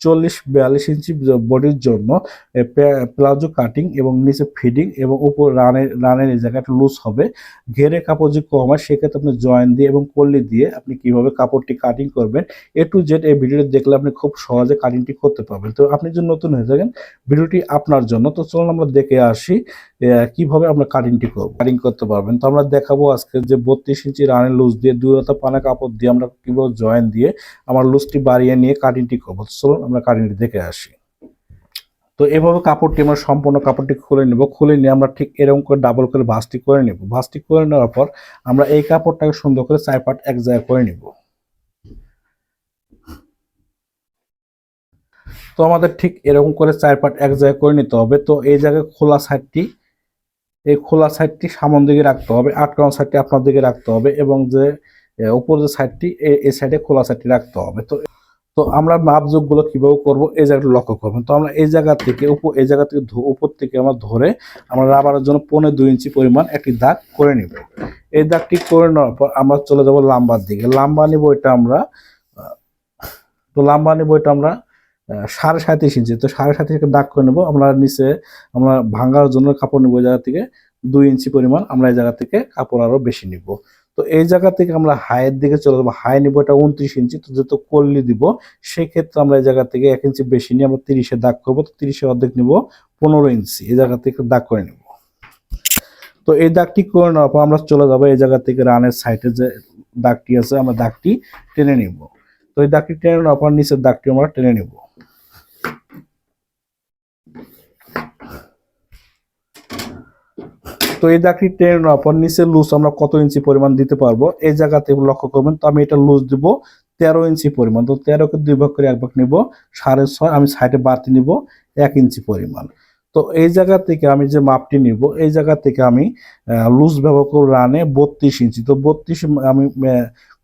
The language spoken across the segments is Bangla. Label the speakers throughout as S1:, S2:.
S1: চল্লিশ বিয়াল্লিশ ইঞ্চি বডির জন্য প্লাজো কাটিং এবং নিচে ফিডিং এবং উপর রানের রানের এই জায়গাটা লুজ হবে। ঘেরে কাপড় যে কম হয়, সেক্ষেত্রে আপনি জয়েন দিয়ে এবং কল্লি দিয়ে আপনি কীভাবে কাপড়টি কাটিং করবেন, এ টু জেড এই ভিডিওটি দেখলে আপনি খুব সহজে কাটিংটি করতে পারবেন। তো আপনি যদি নতুন হয়ে থাকেন ভিডিওটি আপনার জন্য। তো চলুন আমরা দেখে আসি কীভাবে আমরা কাটিংটি করব কাটিং করতে পারবেন। তো আমরা দেখাবো আজকে যে বত্রিশ ইঞ্চি রানের লুজ দিয়ে দুই হাতা পানা কাপড় দিয়ে আমরা কীভাবে জয়েন দিয়ে আমার লুজটি বাড়িয়ে নিয়ে কাটিংটি করব। চলুন আমরা কাটিংটি দেখে আসি। তো এভাবে কাপড়টি আমরা সম্পূর্ণ কাপড়টি খুলে নেব। খুলে নিয়ে আমরা ঠিক এরকম করে ডাবল করে ভাঁজটি করে নেব। ভাঁজটি করে নেওয়ার পর আমরা এই কাপড়টাকে সুন্দর করে চার পাট এক জায়গায় করে নিব। তো আমাদের ঠিক এরকম করে চার পাট এক জায়গায় করে নিতে হবে। তো এই জায়গায় খোলা সাইডটি, এই খোলা সাইডটি সামন দিকে রাখতে হবে, আটকানো সাইডটি আপনার দিকে রাখতে হবে এবং যে উপর যে সাইডটি এই সাইডে খোলা সাইডটি রাখতে হবে। তো তো আমরা মাপযোগগুলো কীভাবে করব এই জায়গাটা লক্ষ্য করবেন। তো আমরা এই জায়গা থেকে উপর এই জায়গা থেকে উপর থেকে আমরা ধরে আমরা রাবারের জন্য পনেরো দুই ইঞ্চি পরিমাণ একটি দাগ করে নিব। এই দাগটি করে নেওয়ার পর আমরা চলে যাব লাম্বার দিকে। লাম্বা নিব এটা আমরা তো লাম্বা নিব এটা আমরা সাড়ে সাঁত্রিশ ইঞ্চি। তো সাড়ে সাঁত্রিশ দাগ করে নেব। আমরা নিচে আমরা ভাঙার জন্য কাপড় নেব এই জায়গা থেকে। দুই ইঞ্চি পরিমাণ আমরা এই জায়গা থেকে কাপড় আরও বেশি নিব। তো এই জায়গা থেকে আমরা হাইয়ের দিকে চলে যাব। হাই নিব এটা উনত্রিশ ইঞ্চি, তো যেহেতু কল্লি দিব, সেক্ষেত্রে আমরা এই জায়গা থেকে এক ইঞ্চি বেশি নিয়ে আমরা তিরিশে দাগ করব, তো তিরিশে অর্ধেক নিব, পনেরো ইঞ্চি, এই জায়গা থেকে দাগ করে নিব। তো এই দাগটি করে নেওয়ার পর আমরা চলে যাব এই জায়গা থেকে রানের সাইডে যে দাগটি আছে, আমরা দাগটি টেনে নিব। তো এই দাগটি টেনে নেওয়ার পর নিচের দাগটি আমরা টেনে নিব। তো এই দাগটি টেনে নেওয়ার পর নিচে লুজ আমরা কত ইঞ্চি পরিমাণ দিতে পারব? এই জায়গাতে লক্ষ্য করবেন, তো আমি এটা লুজ দিব তেরো ইঞ্চি পরিমাণ। তো তেরোকে দুই ভাগ করে এক ভাগ নিব, সাড়ে ছয়, আমি সাইডে বাড়তি নিব এক ইঞ্চি পরিমাণ। তো এই জায়গা থেকে আমি যে মাপটি নিব, এই জায়গা থেকে আমি লুজ ব্যবহার করব রানে বত্রিশ ইঞ্চি। তো বত্রিশ, আমি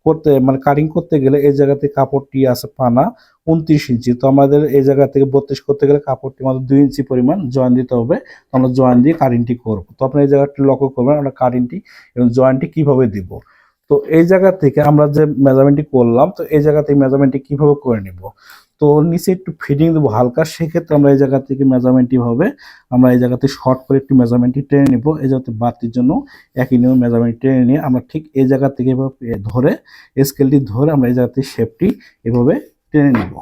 S1: করতে মানে কাটিং করতে গেলে এই জায়গা থেকে কাপড়টি আছে পানা উনত্রিশ ইঞ্চি। তো আমাদের এই জায়গা থেকে বত্রিশ করতে গেলে কাপড়টি আমাদের দুই ইঞ্চি পরিমাণ জয়েন দিতে হবে। আমরা জয়েন দিয়ে কাটিংটি করব। তো আপনি এই জায়গাটি লক্ষ্য করবেন আমরা কাটিংটি এবং জয়েন্টটি কীভাবে দিব। তো এই জায়গা থেকে আমরা যে মেজারমেন্টটি করলাম, তো এই জায়গা থেকে মেজারমেন্টটি কীভাবে করে নিব? তো নিচে একটু ফিটিং দেবো হালকা, সেক্ষেত্রে আমরা এই জায়গা থেকে মেজারমেন্টটি হবে। আমরা এই জায়গাতে শর্ট করে একটু মেজারমেন্টটি টেনে নিব। এই জায়গাতে বাতির জন্য একই নিয়ম মেজারমেন্ট টেনে নিয়ে আমরা ঠিক এই জায়গা থেকে এভাবে ধরে স্কেলটি ধরে আমরা এই জায়গাতে শেপটি এভাবে টেনে নিব।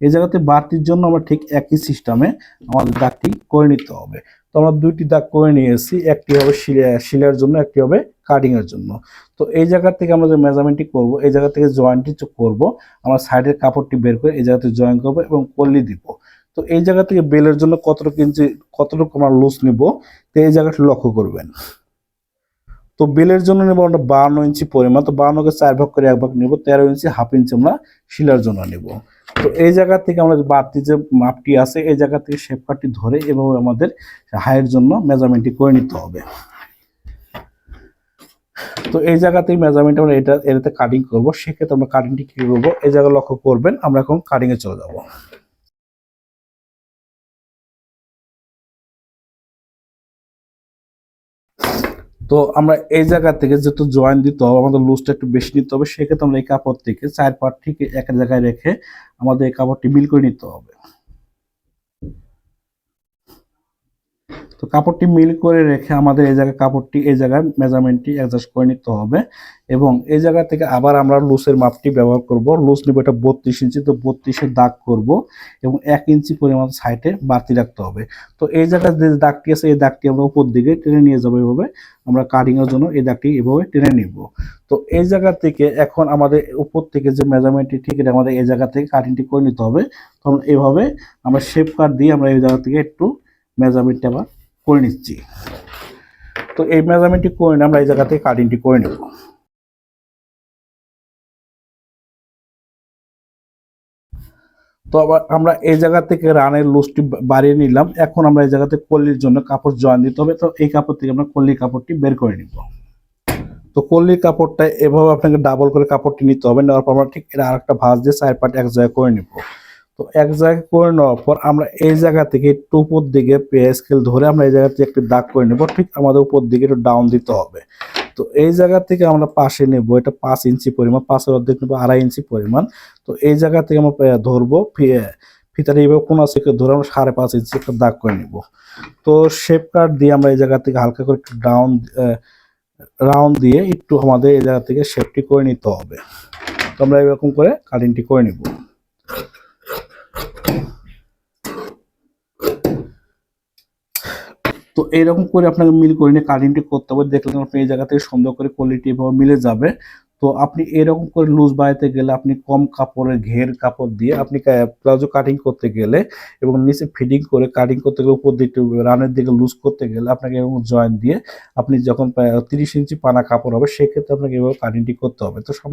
S1: এই জায়গাতে বাড়তির জন্য আমরা ঠিক একই সিস্টেমে আমাদের দাগটি করে নিতে হবে। তো আমরা দুইটি দাগ করে নিয়েছি, একটি হবে শিলা- শিলার জন্য, একটি হবে কাটিং এর জন্য। তো এই জায়গা থেকে আমরা যে মেজারমেন্টটি করব, এই জায়গা থেকে জয়েন্টটি করব, আমরা সাইডের কাপড়টি বের করে এই জায়গাতে জয়েন করব এবং কল্লি দিব। তো এই জায়গা থেকে বেলের জন্য কতটুকু ইঞ্চি কতটুকু আমরা লুজ নিব, তো এই জায়গাটি লক্ষ্য করবেন। তো বেলের জন্য নেব আমরা বান্ন ইঞ্চি পরিমাণ, তো বান্নকে চার ভাগ করে এক ভাগ নেব, তেরো ইঞ্চি, হাফ ইঞ্চি আমরা শিলার জন্য নেব। তো এই জায়গা থেকে আমরা বাড়তি যে মাপটি আছে, এই জায়গা থেকে শেপ কাটটি ধরে এভাবে আমাদের হাইয়ের জন্য মেজারমেন্টটি করে নিতে হবে। তো এই জায়গাতেই মেজারমেন্ট আমরা এটা, এটাতে কাটিং করব। সেক্ষেত্রে আমরা কাটিংটি কি করব? এই জায়গা লক্ষ্য করবেন, আমরা এখন কাটিংয়ে চলে যাব। তো আমরা এই জায়গা থেকে যেহেতু জয়েন দিতে হবে, আমাদের লুজটা একটু বেশি নিতে হবে, সেক্ষেত্রে আমরা এই কাপড় থেকে চার পাট ঠিক এক জায়গায় রেখে আমাদের এই কাপড়টি বিল করে নিতে হবে। তো কাপড়টি মিল করে রেখে আমাদের এই জায়গায় কাপড়টি, এই জায়গায় মেজারমেন্টটি অ্যাডজাস্ট করে নিতে হবে এবং এই জায়গা থেকে আবার আমরা লুসের মাপটি ব্যবহার করব। লুস নিব এটা বত্রিশ ইঞ্চি, তো বত্রিশের দাগ করব এবং এক ইঞ্চি পরিমাণ সাইডে বাড়তি রাখতে হবে। তো এই জায়গায় যে দাগটি আছে, এই দাগটি আমরা উপর দিকে টেনে নিয়ে যাব এভাবে। আমরা কাটিংয়ের জন্য এই দাগটি এভাবে টেনে নিব। তো এই জায়গা থেকে এখন আমাদের উপর থেকে যে মেজারমেন্টটি ঠিক এটা আমাদের এই জায়গা থেকে কাটিংটি করে নিতে হবে। তখন এভাবে আমরা শেপ কাট দিয়ে আমরা এই জায়গা থেকে একটু মেজারমেন্টটা আবার করে নিচ্ছি। তো এই মেজারমেন্টটি করে আমরা এই জায়গা থেকে কাটিংটি করে নেব। তো আবার আমরা এই জায়গা থেকে রানের লুজটি বাড়িয়ে নিলাম। এখন আমরা এই জায়গাতে কল্লির জন্য কাপড় জয়েন দিতে হবে। তো এই কাপড় থেকে আমরা কল্লির কাপড়টি বের করে নিব। তো কল্লির কাপড়টা এভাবে আপনাকে ডাবল করে কাপড়টি নিতে হবে। নেওয়ার পর আমরা ঠিক এটা আরেকটা ভাঁজ দিয়ে চার পাট এক জায়গায় করে নিব। তো এক জায়গায় করে নেওয়ার পর আমরা এই জায়গা থেকে একটু উপর দিকে স্কেল ধরে আমরা এই জায়গা থেকে একটি দাগ করে নেব। ঠিক আমাদের উপর দিকে একটু ডাউন দিতে হবে। তো এই জায়গা থেকে আমরা পাশে নেব। এটা পাঁচ ইঞ্চি পরিমাণ, পাঁচের অর্ধেক নেব, আড়াই ইঞ্চি পরিমাণ। তো এই জায়গা থেকে আমরা ধরবো ফি- ফিতাটা এইভাবে কোনা থেকে ধরে আমরা সাড়ে পাঁচ ইঞ্চি একটা দাগ করে নিব। তো শেপ কাট দিয়ে আমরা এই জায়গা থেকে হালকা করে একটু ডাউন রাউন্ড দিয়ে একটু আমাদের এই জায়গা থেকে শেপটি করে নিতে হবে। তো আমরা এরকম করে কাটিংটি করে নিব। তো এরকম করে আপনাকে মিল করে নিয়ে কাটিংটি করতে হবে দেখলেন আপনি এই জায়গা থেকে সুন্দর করে কোয়ালিটি এভাবে মিলে যাবে। তো আপনি এরকম করে লুজ বাড়াইতে গেলে আপনি কম কাপড়ের ঘের কাপড় দিয়ে আপনি প্লাজো কাটিং করতে গেলে এবং নিচে ফিটিং করে কাটিং করতে গেলে উপর দিকে রানের দিকে লুজ করতে গেলে আপনাকে এরকম জয়েন্ট দিয়ে আপনি যখন তিরিশ ইঞ্চি পানা কাপড় হবে, সেক্ষেত্রে আপনাকে এভাবে কাটিংটি করতে হবে। তো সময়